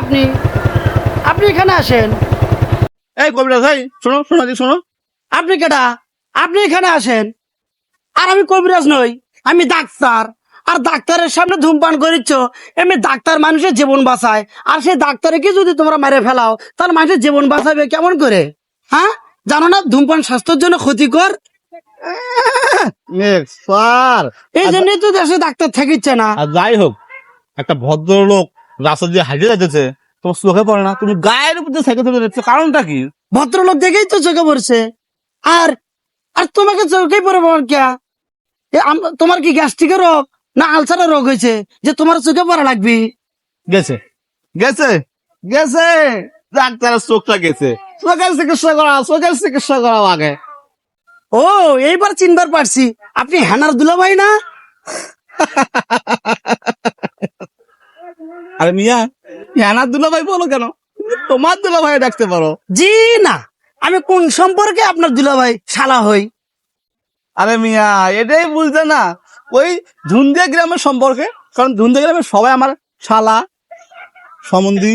আপনি? আপনি এখানে আসেন। এই কবিরাজ ভাই শোনো শোনো দি শোনো। আপনি কেটা আপনি এখানে আসেন। আর আমি কবিরাজ নই আমি ডাক্তার। আর ডাক্তারের সামনে ধূমপান করিচ্ছ এমনি ডাক্তার মানুষের জীবন বাঁচায়। আর সেই ডাক্তারকে যদি তোমরা মেরে ফেলাও তাহলে মানুষের জীবন বাঁচাবে কেমন করে? হ্যাঁ? জানো না ধূমপান স্বাস্থ্যের জন্য ক্ষতিকর? এই জন্যই তো দেশে ডাক্তার থাকিচ্ছে না। যাই হোক একটা ভদ্রলোক রাস্তা দিয়ে হাঁটে যাচ্ছে তোমার চোখে পড়ে না? তুমি গায়ের উপর সাইকেল যাচ্ছে কারণটা কি? ভদ্রলোক দেখেই তো চোখে পড়ছে। আর আর তোমাকে চোখেই পড়ে পড় কে তোমার কি গ্যাস্ট্রিকের রোগ না আলসারের রোগ হয়েছে যে তোমার চোখে পড়া লাগবে? গেছে। গেছে? গেছে। ডাক্তারের চোখটা গেছে। চোখের চিকিৎসা করা চোখের চিকিৎসা করা আগে। ও এইবার চিনবার পারছি। আপনি হ্যানার দুলাভাই না? আরে মিয়া ইয়ানার দুলা ভাই বলো কেন? তোমার দুলা ভাই ডাকতে পারো। জি না আমি কোন সম্পর্কে আপনার দুলা ভাই শালা হই? আরে মিয়া এটাই বুঝতে না ওই ধুন্দিয়া গ্রামের সম্পর্কে কারণ ধুন্দিয়া গ্রামের সবাই আমার শালা সম্বন্ধী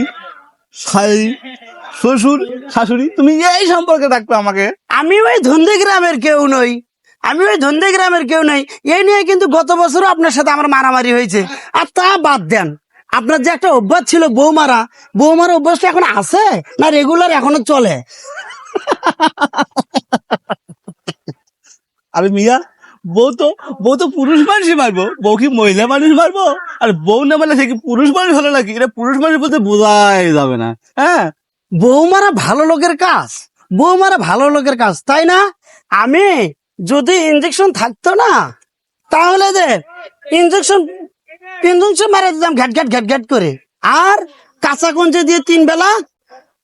শাই শ্বশুর শাশুড়ি তুমি এই সম্পর্কে ডাকবে আমাকে। আমি ওই ধন্দে গ্রামের কেউ নই আমি ওই ধন্দে গ্রামের কেউ নই এই নিয়ে কিন্তু গত বছরও আপনার সাথে আমার মারামারি হয়েছে আর তা বাদ দেন। আপনার যে একটা অভ্যাস ছিল বউ মারা বউ মারা অভ্যাসটা এখন আছে? না রেগুলার এখনও চলে? আরে মিয়া বউ তো বউ তো পুরুষ মানুষই মারবো। বউ কি মহিলা মানুষ মারবো? আর বউ না মারলে সে কি পুরুষ মানুষ হলো নাকি? এটা পুরুষ মানুষ বলতে বোঝাই যাবে না। হ্যাঁ? বউ মারা ভালো লোকের কাজ। বউ মারা ভালো লোকের কাজ তাই না? আমি যদি ইঞ্জেকশন থাকতো না তাহলে দে ইঞ্জেকশন ইঞ্জেকশন মারা দিতাম ঘ্যাট ঘ্যাট ঘ্যাট ঘ্যাট করে। আর কাঁচা কঞ্চে দিয়ে তিন বেলা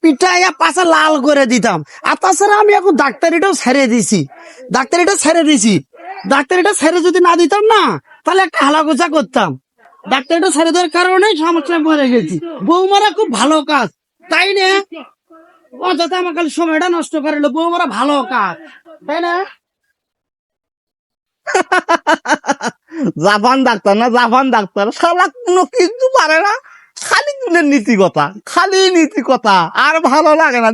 পিঠাইয়া পাশা লাল করে দিতাম। আর তাছাড়া আমি এখন ডাক্তারিটাও ছেড়ে দিছি। ডাক্তারিটা ছেড়ে দিছি। ডাক্তারিটা ছেড়ে যদি না দিতাম না, তাহলে একটা হালাগোচা করতাম। ডাক্তারিটা ছেড়ে দেওয়ার কারণে সমস্যায় পড়ে গেছি। বৌমারা খুব ভালো কাজ। তাই না? অযথা আমার খালি সময়টা নষ্ট করে বৌমারা ভালো কাজ। তাই না? জাপান ডাক্তার না, জাপান ডাক্তার সালা কোনো কিছু পারে না খালি নীতি কথা, খালি নীতি কথা, আর ভালো লাগে না।